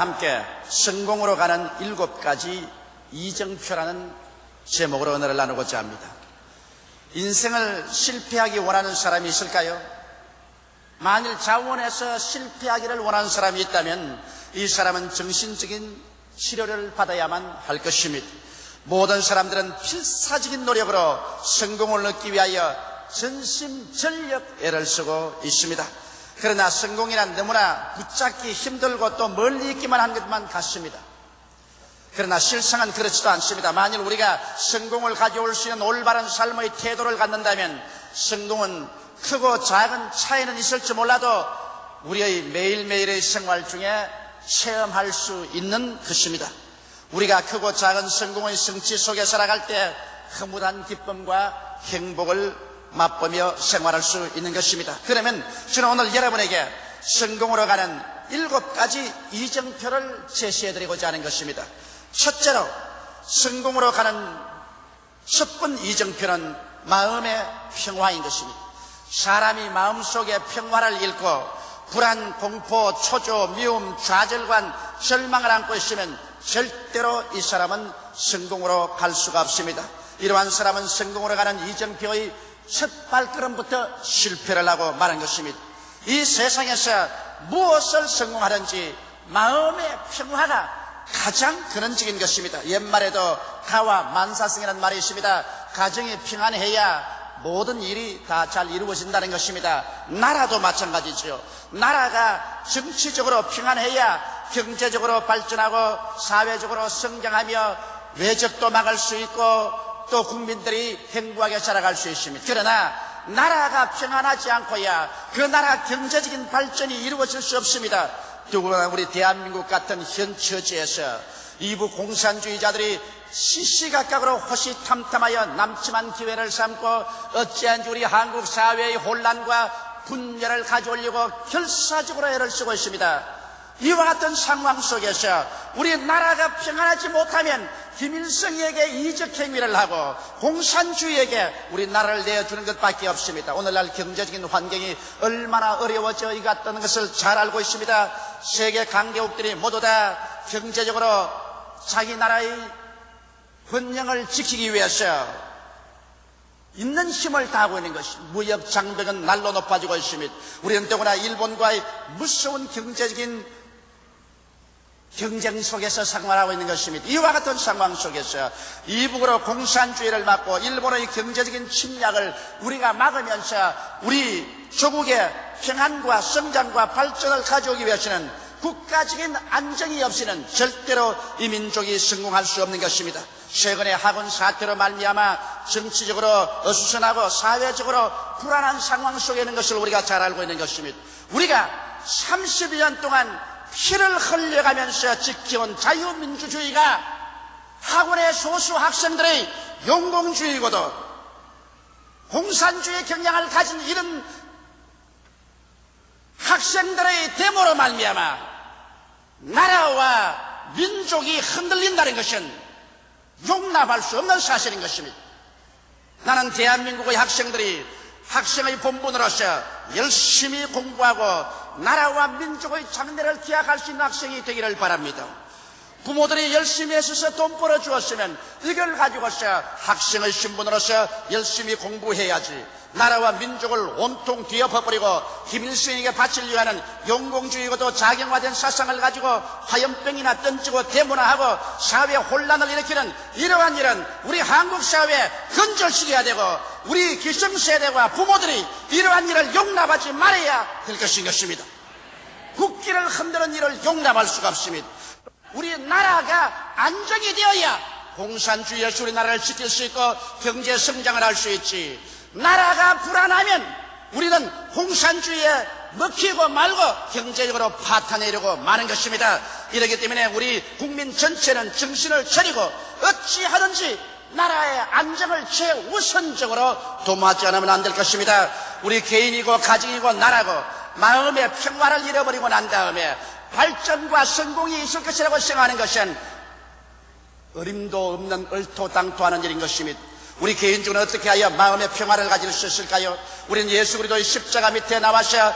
함께 성공으로 가는 일곱 가지 이정표라는 제목으로 오늘을 나누고자 합니다. 인생을 실패하기 원하는 사람이 있을까요? 만일 자원에서 실패하기를 원하는 사람이 있다면 이 사람은 정신적인 치료를 받아야만 할 것입니다. 모든 사람들은 필사적인 노력으로 성공을 얻기 위하여 전심전력 애를 쓰고 있습니다. 그러나 성공이란 너무나 붙잡기 힘들고 또 멀리 있기만 한 것만 같습니다. 그러나 실상은 그렇지도 않습니다. 만일 우리가 성공을 가져올 수 있는 올바른 삶의 태도를 갖는다면 성공은 크고 작은 차이는 있을지 몰라도 우리의 매일매일의 생활 중에 체험할 수 있는 것입니다. 우리가 크고 작은 성공의 성취 속에 살아갈 때 흐뭇한 기쁨과 행복을 맛보며 생활할 수 있는 것입니다. 그러면 저는 오늘 여러분에게 성공으로 가는 일곱 가지 이정표를 제시해 드리고자 하는 것입니다. 첫째로 성공으로 가는 첫 번 이정표는 마음의 평화인 것입니다. 사람이 마음속에 평화를 잃고 불안, 공포, 초조, 미움, 좌절관, 절망을 안고 있으면 절대로 이 사람은 성공으로 갈 수가 없습니다. 이러한 사람은 성공으로 가는 이정표의 첫 발걸음부터 실패를 하고 말한 것입니다. 이 세상에서 무엇을 성공하든지 마음의 평화가 가장 근원적인 것입니다. 옛말에도 가와 만사성이라는 말이 있습니다. 가정이 평안해야 모든 일이 다 잘 이루어진다는 것입니다. 나라도 마찬가지죠. 나라가 정치적으로 평안해야 경제적으로 발전하고 사회적으로 성장하며 외적도 막을 수 있고 또 국민들이 행복하게 살아갈 수 있습니다. 그러나 나라가 평안하지 않고야 그 나라 경제적인 발전이 이루어질 수 없습니다. 더구나 우리 대한민국 같은 현 처지에서 이부 공산주의자들이 시시각각으로 호시탐탐하여 남침한 기회를 삼고 어찌한지 우리 한국 사회의 혼란과 분열을 가져오려고 결사적으로 애를 쓰고 있습니다. 이와 같은 상황 속에서 우리 나라가 평안하지 못하면 김일성에게 이적 행위를 하고 공산주의에게 우리 나라를 내어주는 것밖에 없습니다. 오늘날 경제적인 환경이 얼마나 어려워져 있다는 것을 잘 알고 있습니다. 세계 강대국들이 모두 다 경제적으로 자기 나라의 번영을 지키기 위해서 있는 힘을 다하고 있는 것이 무역 장벽은 날로 높아지고 있습니다. 우리는 더구나 일본과의 무서운 경제적인 경쟁 속에서 생활하고 있는 것입니다. 이와 같은 상황 속에서 이북으로 공산주의를 막고 일본의 경제적인 침략을 우리가 막으면서 우리 조국의 평안과 성장과 발전을 가져오기 위해서는 국가적인 안정이 없이는 절대로 이 민족이 성공할 수 없는 것입니다. 최근에 학원 사태로 말미암아 정치적으로 어수선하고 사회적으로 불안한 상황 속에 있는 것을 우리가 잘 알고 있는 것입니다. 우리가 30년 동안 피를 흘려가면서 지켜온 자유민주주의가 학원의 소수 학생들의 용공주의고도 공산주의 경향을 가진 이런 학생들의 데모로 말미암아 나라와 민족이 흔들린다는 것은 용납할 수 없는 사실인 것입니다. 나는 대한민국의 학생들이 학생의 본분으로서 열심히 공부하고 나라와 민족의 장래를 기약할 수 있는 학생이 되기를 바랍니다. 부모들이 열심히 애써서 돈 벌어 주었으면 이걸 가지고서 학생의 신분으로서 열심히 공부해야지. 나라와 민족을 온통 뒤엎어버리고 김일성에게 바치려 하는 용공주의고도 작용화된 사상을 가지고 화염병이나 던지고 데모나 하고 사회 혼란을 일으키는 이러한 일은 우리 한국 사회에 근절시켜야 되고 우리 기성세대와 부모들이 이러한 일을 용납하지 말아야 될 것인 것입니다. 국기를 흔드는 일을 용납할 수가 없습니다. 우리 나라가 안정이 되어야 공산주의에서 우리나라를 지킬 수 있고 경제 성장을 할 수 있지. 나라가 불안하면 우리는 공산주의에 먹히고 말고 경제적으로 파탄내려고 마는 것입니다. 이렇기 때문에 우리 국민 전체는 정신을 차리고 어찌하든지 나라의 안정을 최우선적으로 도모하지 않으면 안 될 것입니다. 우리 개인이고 가정이고 나라고 마음의 평화를 잃어버리고 난 다음에 발전과 성공이 있을 것이라고 생각하는 것은 어림도 없는 얼토당토하는 일인 것입니다. 우리 개인적으로 어떻게 하여 마음의 평화를 가질 수 있을까요? 우리는 예수 그리스도의 십자가 밑에 나와서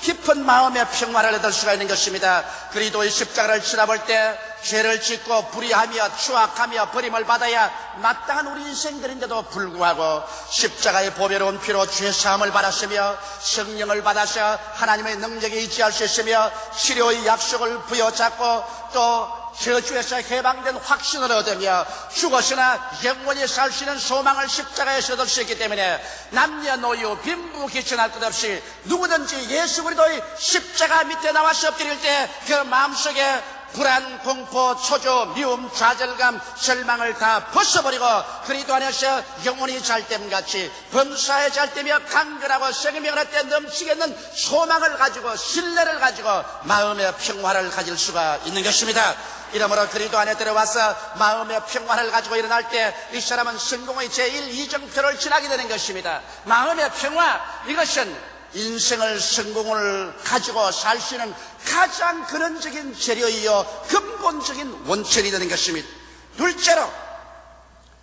깊은 마음의 평화를 얻을 수가 있는 것입니다. 그리도의 십자가를 지나볼 때 죄를 짓고 불의하며 추악하며 버림을 받아야 마땅한 우리 인생들인데도 불구하고 십자가의 보배로운 피로 죄사함을 받았으며 성령을 받아서 하나님의 능력에 의지할 수 있으며 치료의 약속을 부여잡고 또 저 주에서 해방된 확신을 얻으며 죽었으나 영원히 살 수 있는 소망을 십자가에서 얻을 수 있기 때문에 남녀노유 빈부 귀천할 것 없이 누구든지 예수 그리스도의 십자가 밑에 나와서 엎드릴 때 그 마음속에 불안, 공포, 초조, 미움, 좌절감, 절망을 다 벗어버리고 그리도 안에서 영원히 잘됨 같이 범사에 잘되며 강건하고 생명을 때 넘치겠는 소망을 가지고 신뢰를 가지고 마음의 평화를 가질 수가 있는 것입니다. 이러므로 그리도 안에 들어와서 마음의 평화를 가지고 일어날 때 이 사람은 성공의 제1, 2정표를 지나게 되는 것입니다. 마음의 평화, 이것은 인생을 성공을 가지고 살 수 있는 가장 근원적인 재료이요 근본적인 원천이 되는 것입니다. 둘째로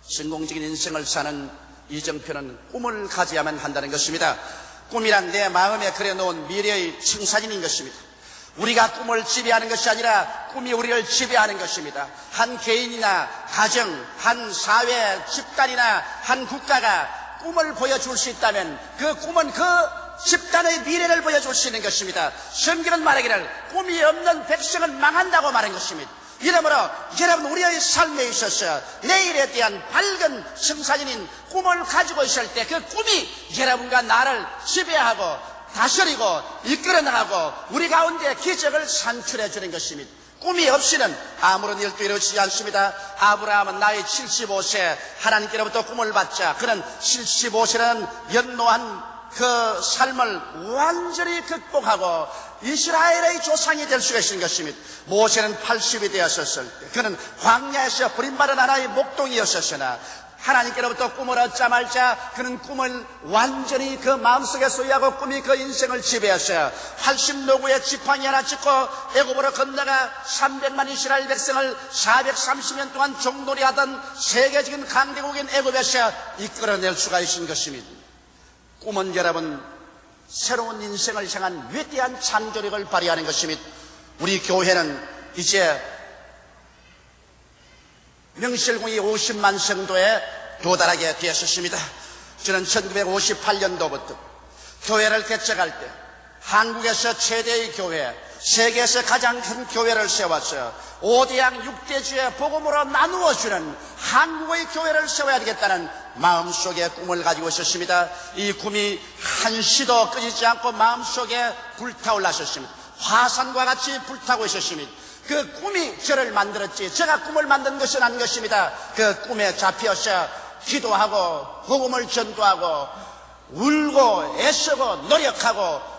성공적인 인생을 사는 이정표는 꿈을 가져야만 한다는 것입니다. 꿈이란 내 마음에 그려놓은 미래의 청사진인 것입니다. 우리가 꿈을 지배하는 것이 아니라 꿈이 우리를 지배하는 것입니다. 한 개인이나 가정, 한 사회, 집단이나 한 국가가 꿈을 보여줄 수 있다면 그 꿈은 그 집단의 미래를 보여줄 수 있는 것입니다. 성경은 말하기를 꿈이 없는 백성은 망한다고 말한 것입니다. 이러므로 여러분 우리의 삶에 있어서 내일에 대한 밝은 성사진인 꿈을 가지고 있을 때 그 꿈이 여러분과 나를 지배하고 다스리고 이끌어 나가고 우리 가운데 기적을 산출해 주는 것입니다. 꿈이 없이는 아무런 일도 이루어지지 않습니다. 아브라함은 나이 75세 하나님께로부터 꿈을 받자 그는 75세라는 연노한 그 삶을 완전히 극복하고 이스라엘의 조상이 될 수가 있는 것입니다. 모세는 80이 되었었을 때 그는 광야에서 버림받은 하나의 목동이었었으나 하나님께로부터 꿈을 얻자 말자 그는 꿈을 완전히 그 마음속에 소유하고 꿈이 그 인생을 지배했어요. 80노구의 지팡이 하나 찍고 애굽으로 건너가 300만 이스라엘 백성을 430년 동안 종놀이하던 세계적인 강대국인 애굽에서 이끌어낼 수가 있는 것입니다. 꿈은 여러분 새로운 인생을 향한 위대한 창조력을 발휘하는 것입니다. 우리 교회는 이제 명실공히 50만 성도에 도달하게 되었습니다. 저는 1958년도부터 교회를 개척할 때 한국에서 최대의 교회, 세계에서 가장 큰 교회를 세웠어요. 5대양 6대주의 복음으로 나누어주는 한국의 교회를 세워야 되겠다는 마음속에 꿈을 가지고 있었습니다. 이 꿈이 한시도 끄지지 않고 마음속에 불타올랐었습니다. 화산과 같이 불타고 있었습니다. 그 꿈이 저를 만들었지 제가 꿈을 만든 것은 아닌 것입니다. 그 꿈에 잡혀서 기도하고 복음을 전도하고 울고 애쓰고 노력하고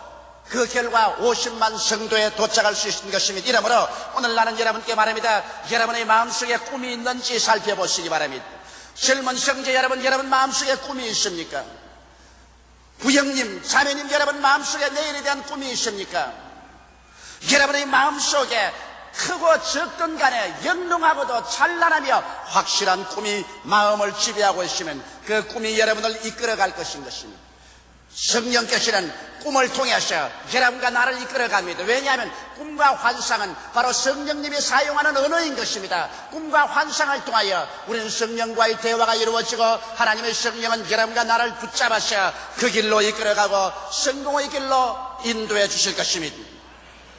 그 결과 50만 성도에 도착할 수 있는 것입니다. 이러므로 오늘 나는 여러분께 말합니다. 여러분의 마음속에 꿈이 있는지 살펴보시기 바랍니다. 젊은 형제 여러분, 여러분 마음속에 꿈이 있습니까? 부형님, 자매님 여러분 마음속에 내일에 대한 꿈이 있습니까? 여러분의 마음속에 크고 적든 간에 영롱하고도 찬란하며 확실한 꿈이 마음을 지배하고 있으면 그 꿈이 여러분을 이끌어갈 것인 것입니다. 성령께서는 꿈을 통해서 여러분과 나를 이끌어갑니다. 왜냐하면 꿈과 환상은 바로 성령님이 사용하는 언어인 것입니다. 꿈과 환상을 통하여 우리는 성령과의 대화가 이루어지고 하나님의 성령은 여러분과 나를 붙잡아서 그 길로 이끌어가고 성공의 길로 인도해 주실 것입니다.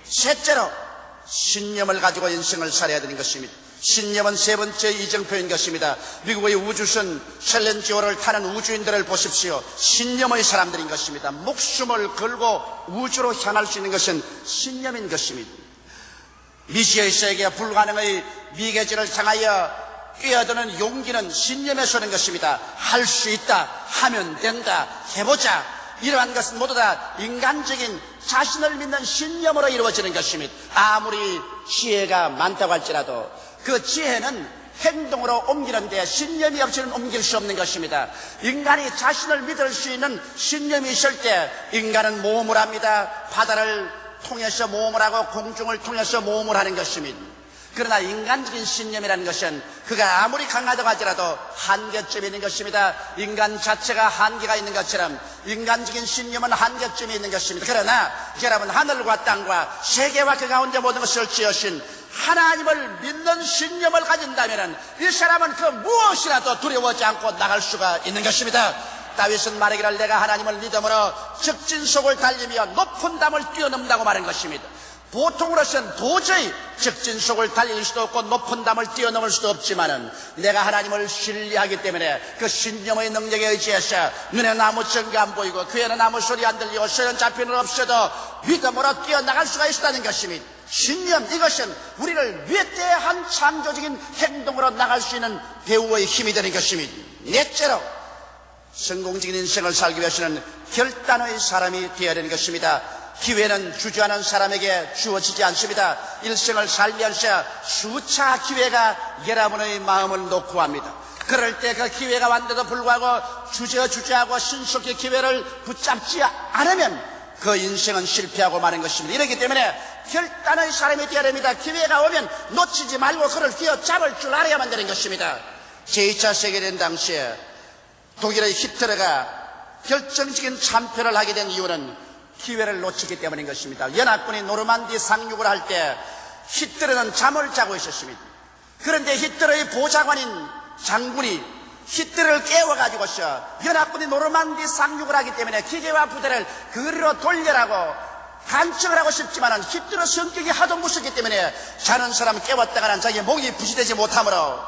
셋째로 신념을 가지고 인생을 살아야 되는 것입니다. 신념은 세 번째 이정표인 것입니다. 미국의 우주선 챌린지호를 타는 우주인들을 보십시오. 신념의 사람들인 것입니다. 목숨을 걸고 우주로 향할 수 있는 것은 신념인 것입니다. 미지의 세계 불가능의 미개지를 향하여 뛰어드는 용기는 신념에서 오는 것입니다. 할 수 있다, 하면 된다, 해보자. 이러한 것은 모두 다 인간적인 자신을 믿는 신념으로 이루어지는 것입니다. 아무리 지혜가 많다고 할지라도 그 지혜는 행동으로 옮기는데 신념이 없이는 옮길 수 없는 것입니다. 인간이 자신을 믿을 수 있는 신념이 있을 때 인간은 모험을 합니다. 바다를 통해서 모험을 하고 공중을 통해서 모험을 하는 것입니다. 그러나 인간적인 신념이라는 것은 그가 아무리 강하다고 하더라도 한계점이 있는 것입니다. 인간 자체가 한계가 있는 것처럼 인간적인 신념은 한계점이 있는 것입니다. 그러나 여러분 하늘과 땅과 세계와 그 가운데 모든 것을 지으신 하나님을 믿는 신념을 가진다면 이 사람은 그 무엇이라도 두려워하지 않고 나갈 수가 있는 것입니다. 다윗은 말하기를 내가 하나님을 믿음으로 적진 속을 달리며 높은 담을 뛰어넘는다고 말한 것입니다. 보통으로서는 도저히 적진속을 달릴 수도 없고 높은 담을 뛰어넘을 수도 없지만은 내가 하나님을 신뢰하기 때문에 그 신념의 능력에 의지해서 눈에 아무 증거 안 보이고 귀에는 아무 소리 안 들리고 소연 잡히는 없어도 믿음으로 뛰어나갈 수가 있다는 것입니다. 신념 이것은 우리를 위대한 창조적인 행동으로 나갈 수 있는 배우의 힘이 되는 것입니다. 넷째로 성공적인 인생을 살기 위해서는 결단의 사람이 되어야 되는 것입니다. 기회는 주저하는 사람에게 주어지지 않습니다. 일생을 살면서 수차 기회가 여러분의 마음을 놓고 합니다. 그럴 때 그 기회가 왔는데도 불구하고 주저 주저하고 신속히 기회를 붙잡지 않으면 그 인생은 실패하고 마는 것입니다. 이렇기 때문에 결단의 사람이 되어야 됩니다. 기회가 오면 놓치지 말고 그를 기어잡을 줄 알아야만 되는 것입니다. 제2차 세계대전 당시에 독일의 히틀러가 결정적인 참패를 하게 된 이유는 기회를 놓치기 때문인 것입니다. 연합군이 노르만디 상륙을 할 때 히틀러는 잠을 자고 있었습니다. 그런데 히틀러의 보좌관인 장군이 히틀러를 깨워가지고서 연합군이 노르만디 상륙을 하기 때문에 기계와 부대를 그리로 돌려라고 간청을 하고 싶지만 히틀러 성격이 하도 무섭기 때문에 자는 사람 깨웠다가는 자기 목이 부시되지 못하므로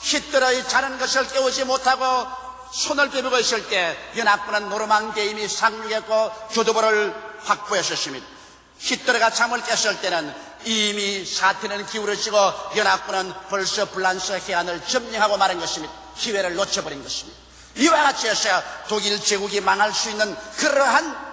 히틀러의 자는 것을 깨우지 못하고 손을 빼보고 있을 때 연합군은 노르망디에 이미 상륙했고 교도보를 확보했었습니다. 히틀러가 잠을 깼을 때는 이미 사태는 기울어지고 연합군은 벌써 불란서 해안을 점령하고 마는 것입니다. 기회를 놓쳐버린 것입니다. 이와 같이 해서 독일 제국이 망할 수 있는 그러한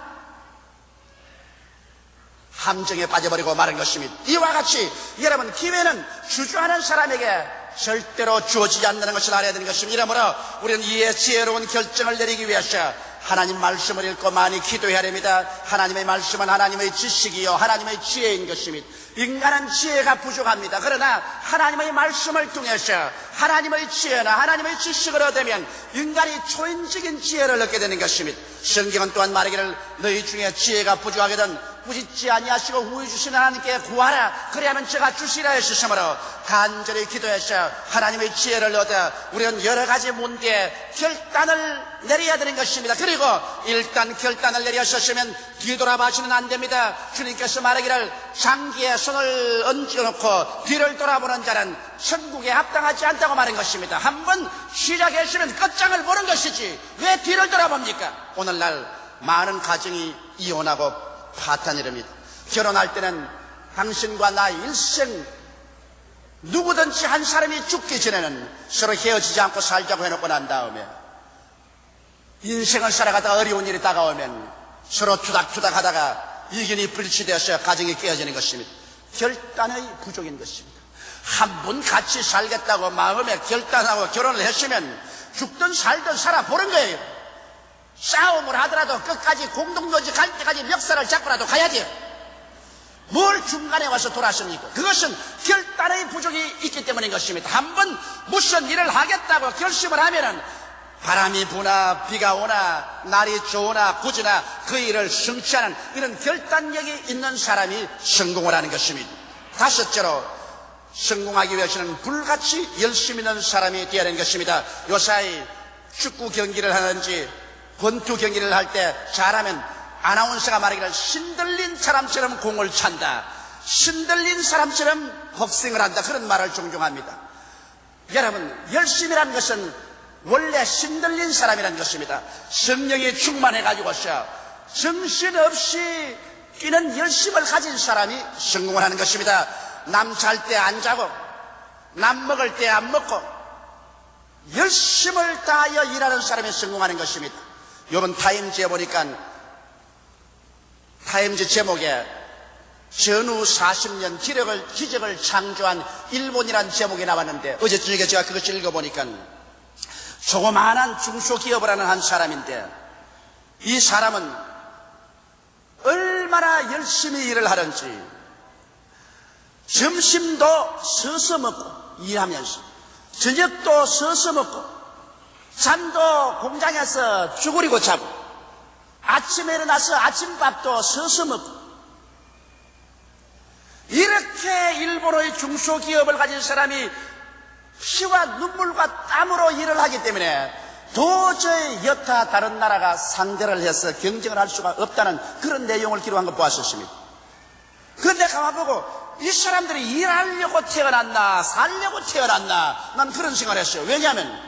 함정에 빠져버리고 마는 것입니다. 이와 같이 여러분 기회는 주저하는 사람에게 절대로 주어지지 않는 것을 알아야 되는 것입니다. 이러므로 우리는 이에 지혜로운 결정을 내리기 위해서 하나님 말씀을 읽고 많이 기도해야 됩니다. 하나님의 말씀은 하나님의 지식이요 하나님의 지혜인 것입니다. 인간은 지혜가 부족합니다. 그러나 하나님의 말씀을 통해서 하나님의 지혜나 하나님의 지식을 얻으면 인간이 초인적인 지혜를 얻게 되는 것입니다. 성경은 또한 말하기를 너희 중에 지혜가 부족하거든 꾸짖지 아니하시고 후회 주신 하나님께 구하라 그리하면 제가 주시라 했으므로 간절히 기도해서 하나님의 지혜를 얻어 우리는 여러 가지 문제에 결단을 내려야 되는 것입니다. 그리고 일단 결단을 내렸었으면 뒤돌아봐서는 안 됩니다. 주님께서 말하기를 장기에 손을 얹어놓고 뒤를 돌아보는 자는 천국에 합당하지 않다고 말한 것입니다. 한 번 시작했으면 끝장을 보는 것이지 왜 뒤를 돌아봅니까? 오늘날 많은 가정이 이혼하고 파탄이랍니다. 결혼할 때는 당신과 나 일생 누구든지 한 사람이 죽기 전에는 서로 헤어지지 않고 살자고 해놓고 난 다음에 인생을 살아가다가 어려운 일이 다가오면 서로 투닥투닥 하다가 이견이 불치되어서 가정이 깨어지는 것입니다. 결단의 부족인 것입니다. 한 번 같이 살겠다고 마음에 결단하고 결혼을 했으면 죽든 살든 살아보는 거예요. 싸움을 하더라도 끝까지 공동묘지 갈 때까지 멱살을 잡고라도 가야지. 뭘 중간에 와서 돌았습니까? 그것은 결단의 부족이 있기 때문인 것입니다. 한번 무슨 일을 하겠다고 결심을 하면은 바람이 부나 비가 오나 날이 좋으나 굳으나 그 일을 성취하는 이런 결단력이 있는 사람이 성공을 하는 것입니다. 다섯째로 성공하기 위해서는 불같이 열심히 있는 사람이 되어야 하는 것입니다. 요사이 축구 경기를 하는지 권투 경기를 할 때 잘하면 아나운서가 말하기를 신들린 사람처럼 공을 찬다. 신들린 사람처럼 복싱을 한다. 그런 말을 종종 합니다. 여러분, 열심이라는 것은 원래 신들린 사람이라는 것입니다. 성령이 충만해가지고서 정신없이 뛰는 열심을 가진 사람이 성공을 하는 것입니다. 남 잘 때 안 자고, 남 먹을 때 안 먹고, 열심을 다하여 일하는 사람이 성공하는 것입니다. 요번 타임즈에 보니까 타임즈 제목에 전후 40년 기력을, 기적을 창조한 일본이라는 제목이 나왔는데 어제 저녁에 제가 그것을 읽어보니까 조그마한 중소기업을 하는 한 사람인데 이 사람은 얼마나 열심히 일을 하는지 점심도 서서 먹고 일하면서 저녁도 서서 먹고 잠도 공장에서 쭈그리고 자고 아침에 일어나서 아침밥도 서서 먹고 이렇게 일본의 중소기업을 가진 사람이 피와 눈물과 땀으로 일을 하기 때문에 도저히 여타 다른 나라가 상대를 해서 경쟁을 할 수가 없다는 그런 내용을 기록한 거 보았었습니다. 그런데 가만보고 이 사람들이 일하려고 태어났나 살려고 태어났나 난 그런 생각을 했어요. 왜냐하면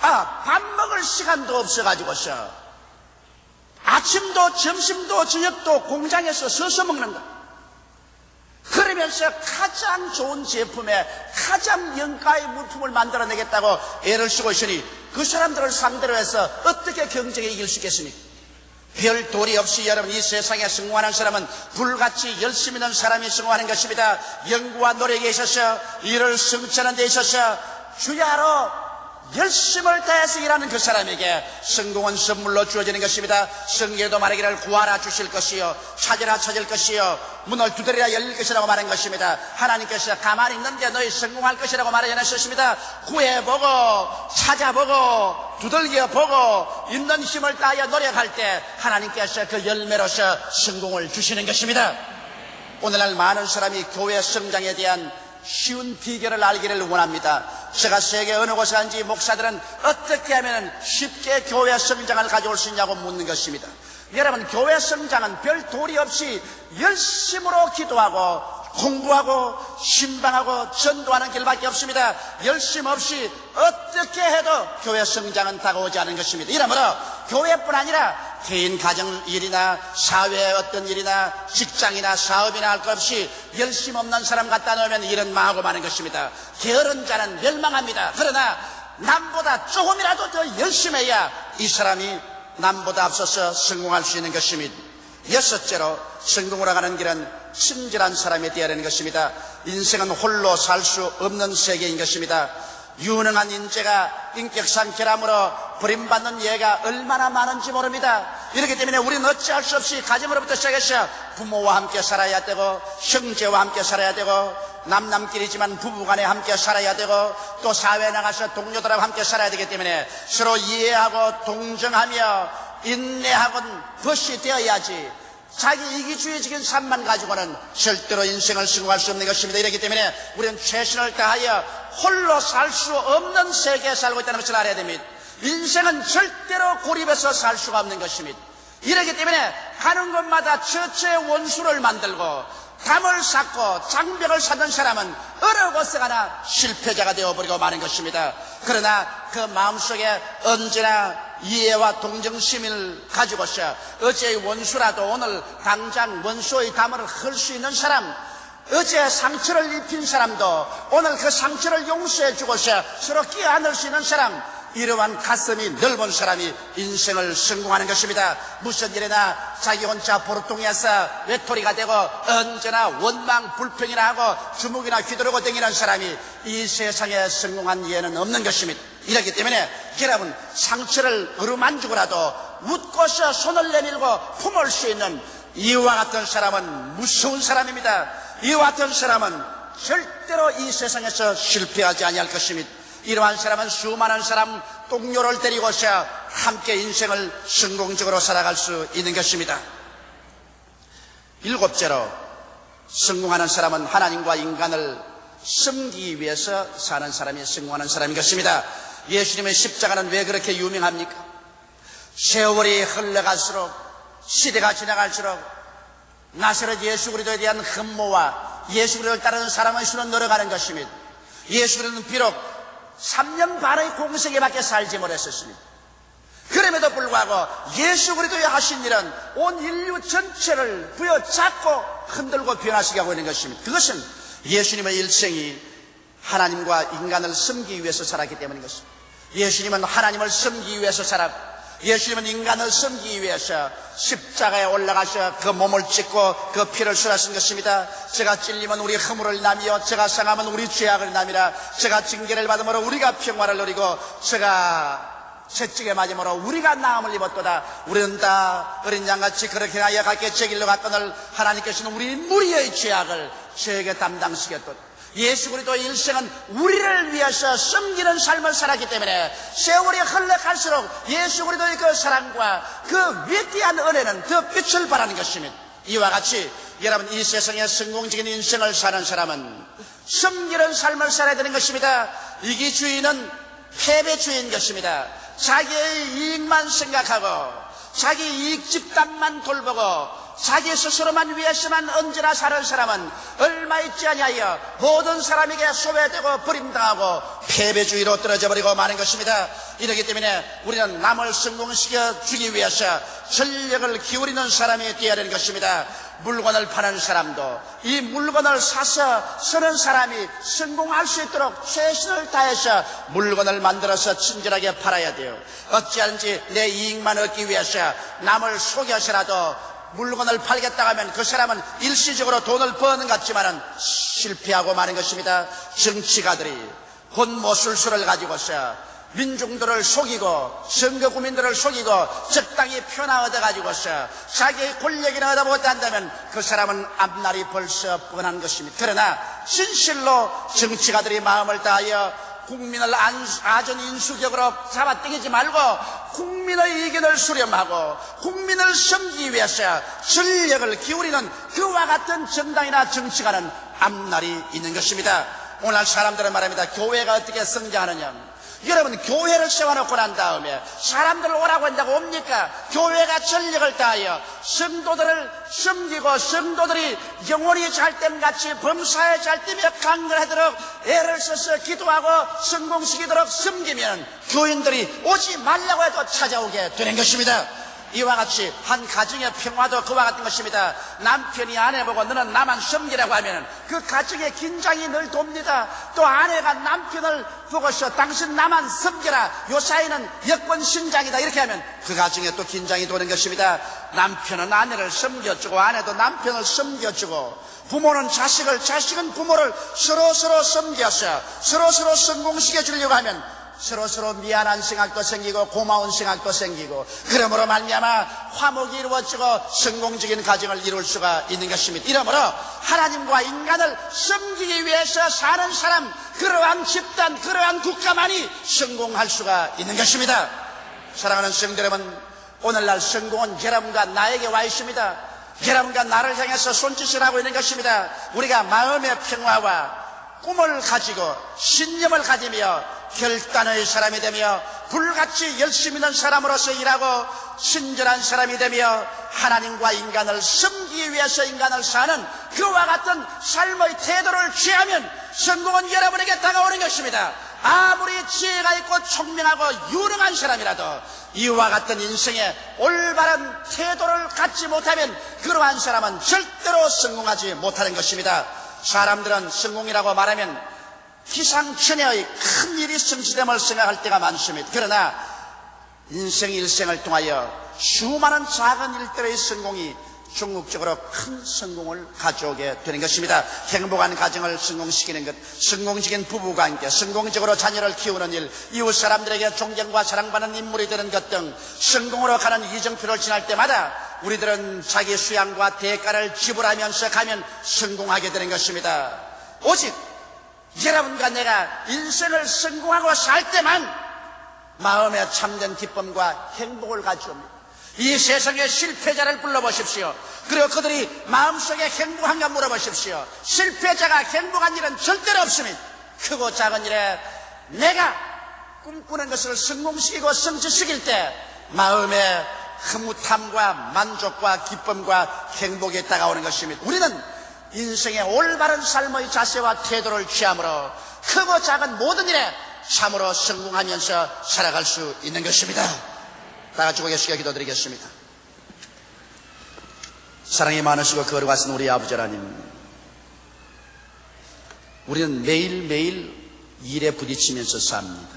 아, 밥 먹을 시간도 없어가지고서 아침도 점심도 저녁도 공장에서 서서 먹는 거. 그러면서 가장 좋은 제품에 가장 영가의 물품을 만들어내겠다고 애를 쓰고 있으니 그 사람들을 상대로 해서 어떻게 경쟁에 이길 수 있겠습니까? 별 도리 없이 여러분 이 세상에 성공하는 사람은 불같이 열심히 있는 사람이 성공하는 것입니다. 연구와 노력에 있어서 일을 성취하는 데 있어서 주야로 열심을 다해서 일하는 그 사람에게 성공은 선물로 주어지는 것입니다. 성경에도 말하기를 구하라 주실 것이요 찾으라 찾을 것이요 문을 두드리라 열릴 것이라고 말한 것입니다. 하나님께서 가만히 있는데 너희 성공할 것이라고 말하지 않으셨습니다. 구해보고 찾아보고 두들겨보고 있는 힘을 다하여 노력할 때 하나님께서 그 열매로서 성공을 주시는 것입니다. 오늘날 많은 사람이 교회 성장에 대한 쉬운 비결을 알기를 원합니다. 제가 세계 어느 곳에 간지 목사들은 어떻게 하면 쉽게 교회 성장을 가져올 수 있냐고 묻는 것입니다. 여러분, 교회 성장은 별 도리 없이 열심으로 기도하고 공부하고 신방하고 전도하는 길밖에 없습니다. 열심 없이 어떻게 해도 교회 성장은 다가오지 않은 것입니다. 이러므로 교회뿐 아니라 개인 가정 일이나 사회의 어떤 일이나 직장이나 사업이나 할 것 없이 열심 없는 사람 갖다 놓으면 일은 망하고 마는 것입니다. 게으른 자는 멸망합니다. 그러나 남보다 조금이라도 더 열심히 해야 이 사람이 남보다 앞서서 성공할 수 있는 것입니다. 여섯째로 성공으로 가는 길은 친절한 사람이 되어야 하는 것입니다. 인생은 홀로 살 수 없는 세계인 것입니다. 유능한 인재가 인격상 결함으로 버림받는 예가 얼마나 많은지 모릅니다. 이렇기 때문에 우리는 어찌할 수 없이 가정으로부터 시작해서 부모와 함께 살아야 되고 형제와 함께 살아야 되고 남남끼리지만 부부간에 함께 살아야 되고 또 사회에 나가서 동료들하고 함께 살아야 되기 때문에 서로 이해하고 동정하며 인내하고는 것이 되어야지 자기 이기주의적인 삶만 가지고는 절대로 인생을 성공할 수 없는 것입니다. 이렇기 때문에 우리는 최선을 다하여 홀로 살 수 없는 세계에 살고 있다는 것을 알아야 됩니다. 인생은 절대로 고립해서 살 수가 없는 것입니다. 이렇기 때문에 가는 곳마다 처처의 원수를 만들고 담을 쌓고 장벽을 쌓는 사람은 어느 곳에 가나 실패자가 되어버리고 마는 것입니다. 그러나 그 마음속에 언제나 이해와 동정심을 가지고서 어제의 원수라도 오늘 당장 원수의 담을 흘 수 있는 사람 어제 상처를 입힌 사람도 오늘 그 상처를 용서해 주고서 서로 끼어안을 수 있는 사람 이러한 가슴이 넓은 사람이 인생을 성공하는 것입니다. 무슨 일이나 자기 혼자 보르통에서 외톨이가 되고 언제나 원망 불평이나 하고 주먹이나 휘두르고 다니는 사람이 이 세상에 성공한 예는 없는 것입니다. 이렇기 때문에 여러분 상처를 어루만지고라도 웃고서 손을 내밀고 품을 수 있는 이와 같은 사람은 무서운 사람입니다. 이와 같은 사람은 절대로 이 세상에서 실패하지 아니할 것입니다. 이러한 사람은 수많은 사람 동료를 데리고서 함께 인생을 성공적으로 살아갈 수 있는 것입니다. 일곱째로 성공하는 사람은 하나님과 인간을 섬기기 위해서 사는 사람이 성공하는 사람인 것입니다. 예수님의 십자가는 왜 그렇게 유명합니까? 세월이 흘러갈수록 시대가 지나갈수록 나사렛 예수 그리스도에 대한 흠모와 예수 그리스도를 따르는 사람의 수는 늘어가는 것입니다. 예수 그리스도는 비록 3년 반의 공생에 밖에 살지 못했었습니다. 그럼에도 불구하고 예수 그리스도의 하신 일은 온 인류 전체를 부여잡고 흔들고 변화시게 하고 있는 것입니다. 그것은 예수님의 일생이 하나님과 인간을 섬기기 위해서 살았기 때문인 것입니다. 예수님은 하나님을 섬기기 위해서 살았고 예수님은 인간을 섬기기 위해서 십자가에 올라가서 그 몸을 찢고 그 피를 쏟아신 것입니다. 제가 찔리면 우리 허물을 남이요. 제가 상하면 우리 죄악을 남이라. 제가 징계를 받음으로 우리가 평화를 누리고 제가 채찍에 맞음으로 우리가 나음을 입었도다. 우리는 다 어린 양같이 그렇게 하여 각기 제 길로 갔거늘 하나님께서는 우리 무리의 죄악을 저에게 담당시켰던 예수 그리스도 일생은 우리를 위해서 섬기는 삶을 살았기 때문에 세월이 흘러갈수록 예수 그리스도의 그 사랑과 그 위대한 은혜는 더 빛을 발하는 것입니다. 이와 같이 여러분 이 세상에 성공적인 인생을 사는 사람은 섬기는 삶을 살아야 되는 것입니다. 이기주의는 패배주의인 것입니다. 자기의 이익만 생각하고 자기 이익 집단만 돌보고 자기 스스로만 위해서만 언제나 사는 사람은 얼마 있지 아니하여 모든 사람에게 소외되고 버림당하고 패배주의로 떨어져 버리고 마는 것입니다. 이렇기 때문에 우리는 남을 성공시켜 주기 위해서 전력을 기울이는 사람이 되어야 되는 것입니다. 물건을 파는 사람도 이 물건을 사서 쓰는 사람이 성공할 수 있도록 최선을 다해서 물건을 만들어서 친절하게 팔아야 돼요. 어찌하든지 내 이익만 얻기 위해서 남을 속여서라도 물건을 팔겠다 하면 그 사람은 일시적으로 돈을 버는 것 같지만은 실패하고 마는 것입니다. 정치가들이 혼모술수를 가지고서 민중들을 속이고 선거 구민들을 속이고 적당히 표나 얻어가지고서 자기의 권력이나 얻어 못한다면 그 사람은 앞날이 벌써 뻔한 것입니다. 그러나 진실로 정치가들이 마음을 다하여 국민을 아전 인수격으로 잡아당기지 말고 국민의 의견을 수렴하고 국민을 섬기기 위해서 전력을 기울이는 그와 같은 정당이나 정치가는 앞날이 있는 것입니다. 오늘 사람들은 말합니다. 교회가 어떻게 성장하느냐. 여러분 교회를 세워놓고 난 다음에 사람들을 오라고 한다고 옵니까? 교회가 전력을 다하여 성도들을 섬기고 성도들이 영혼이 잘됨같이 범사에 잘되며 강건하도록 애를 써서 기도하고 성공시키도록 섬기면 교인들이 오지 말라고 해도 찾아오게 되는 것입니다. 이와 같이 한 가정의 평화도 그와 같은 것입니다. 남편이 아내 보고 너는 나만 섬기라고 하면 그 가정의 긴장이 늘 돕니다. 또 아내가 남편을 보고서 당신 나만 섬겨라. 요 사이는 여권 신장이다. 이렇게 하면 그 가정에 또 긴장이 도는 것입니다. 남편은 아내를 섬겨주고 아내도 남편을 섬겨주고 부모는 자식을 자식은 부모를 서로 서로 섬겨서 서로 서로 성공시켜 주려고 하면 서로 서로 미안한 생각도 생기고 고마운 생각도 생기고 그러므로 말미암아 화목이 이루어지고 성공적인 가정을 이룰 수가 있는 것입니다. 이러므로 하나님과 인간을 섬기기 위해서 사는 사람 그러한 집단 그러한 국가만이 성공할 수가 있는 것입니다. 사랑하는 성도 여러분 오늘날 성공은 여러분과 나에게 와 있습니다. 여러분과 나를 향해서 손짓을 하고 있는 것입니다. 우리가 마음의 평화와 꿈을 가지고 신념을 가지며 결단의 사람이 되며 불같이 열심히 있는 사람으로서 일하고 친절한 사람이 되며 하나님과 인간을 섬기기 위해서 인간을 사는 그와 같은 삶의 태도를 취하면 성공은 여러분에게 다가오는 것입니다. 아무리 지혜가 있고 총명하고 유능한 사람이라도 이와 같은 인생에 올바른 태도를 갖지 못하면 그러한 사람은 절대로 성공하지 못하는 것입니다. 사람들은 성공이라고 말하면 기상천외의 큰 일이 성취됨을 생각할 때가 많습니다. 그러나 인생 일생을 통하여 수많은 작은 일들의 성공이 중국적으로 큰 성공을 가져오게 되는 것입니다. 행복한 가정을 성공시키는 것, 성공적인 부부관계, 성공적으로 자녀를 키우는 일, 이웃 사람들에게 존경과 사랑받는 인물이 되는 것 등 성공으로 가는 이정표를 지날 때마다 우리들은 자기 수양과 대가를 지불하면서 가면 성공하게 되는 것입니다. 오직 여러분과 내가 인생을 성공하고 살 때만 마음에 참된 기쁨과 행복을 가져옵니다. 이 세상의 실패자를 불러보십시오. 그리고 그들이 마음속에 행복한가 물어보십시오. 실패자가 행복한 일은 절대로 없습니다. 크고 작은 일에 내가 꿈꾸는 것을 성공시키고 성취시킬 때 마음에 흐뭇함과 만족과 기쁨과 행복이 다가오는 것입니다. 우리는 인생의 올바른 삶의 자세와 태도를 취함으로 크고 작은 모든 일에 참으로 성공하면서 살아갈 수 있는 것입니다. 다 같이 고개 숙여 기도드리겠습니다. 사랑이 많으시고 거룩하신 우리 아버지 하나님 우리는 매일매일 일에 부딪히면서 삽니다.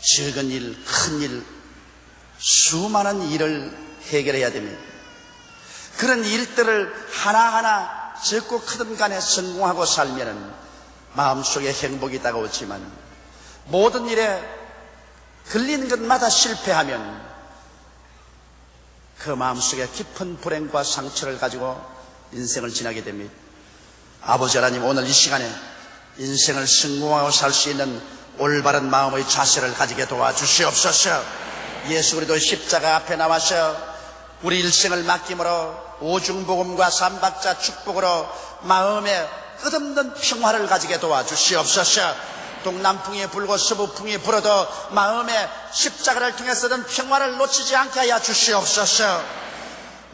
적은 일, 큰 일, 수많은 일을 해결해야 됩니다. 그런 일들을 하나하나 적고 크든 간에 성공하고 살면 마음속에 행복이 다가오지만 모든 일에 걸리는 것마다 실패하면 그 마음속에 깊은 불행과 상처를 가지고 인생을 지나게 됩니다. 아버지 하나님 오늘 이 시간에 인생을 성공하고 살 수 있는 올바른 마음의 자세를 가지게 도와주시옵소서 예수 그리도 십자가 앞에 나와서 우리 일생을 맡김으로 오중복음과 삼박자 축복으로 마음에 끝없는 평화를 가지게 도와주시옵소서. 동남풍이 불고 서부풍이 불어도 마음에 십자가를 통해서든 평화를 놓치지 않게 하여 주시옵소서.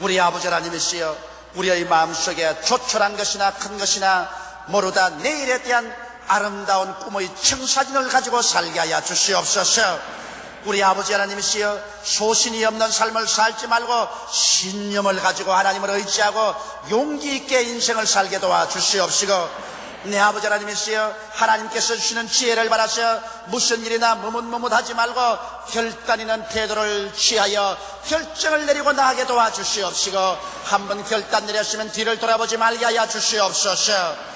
우리 아버지 하나님이시여 우리의 마음속에 조촐한 것이나 큰 것이나 모르다 내일에 대한 아름다운 꿈의 청사진을 가지고 살게 하여 주시옵소서 우리 아버지 하나님이시여 소신이 없는 삶을 살지 말고 신념을 가지고 하나님을 의지하고 용기 있게 인생을 살게 도와 주시옵시고 내 아버지 하나님이시여 하나님께서 주시는 지혜를 받아서 무슨 일이나 머뭇머뭇하지 말고 결단이는 태도를 취하여 결정을 내리고 나가게 도와 주시옵시고 한번 결단 내렸으면 뒤를 돌아보지 말게 하여 주시옵소서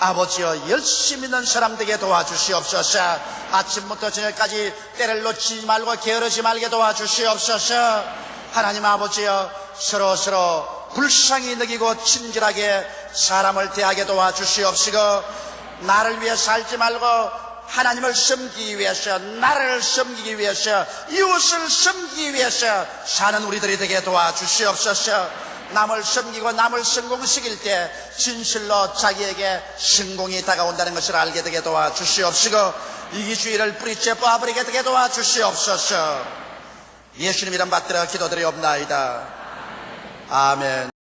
아버지여 열심히 있는 사람 되게 도와주시옵소서. 아침부터 저녁까지 때를 놓치지 말고 게으르지 말게 도와주시옵소서. 하나님 아버지여 서로 서로 불쌍히 느끼고 친절하게 사람을 대하게 도와주시옵시고 나를 위해 살지 말고 하나님을 섬기기 위해서 나를 섬기기 위해서 이웃을 섬기기 위해서 사는 우리들이 되게 도와주시옵소서 남을 섬기고 남을 성공시킬 때 진실로 자기에게 성공이 다가온다는 것을 알게 되게 도와주시옵시고 이기주의를 뿌리째 뽑아버리게 되게 도와주시옵소서. 예수님 이름 받들어 기도드리옵나이다. 아멘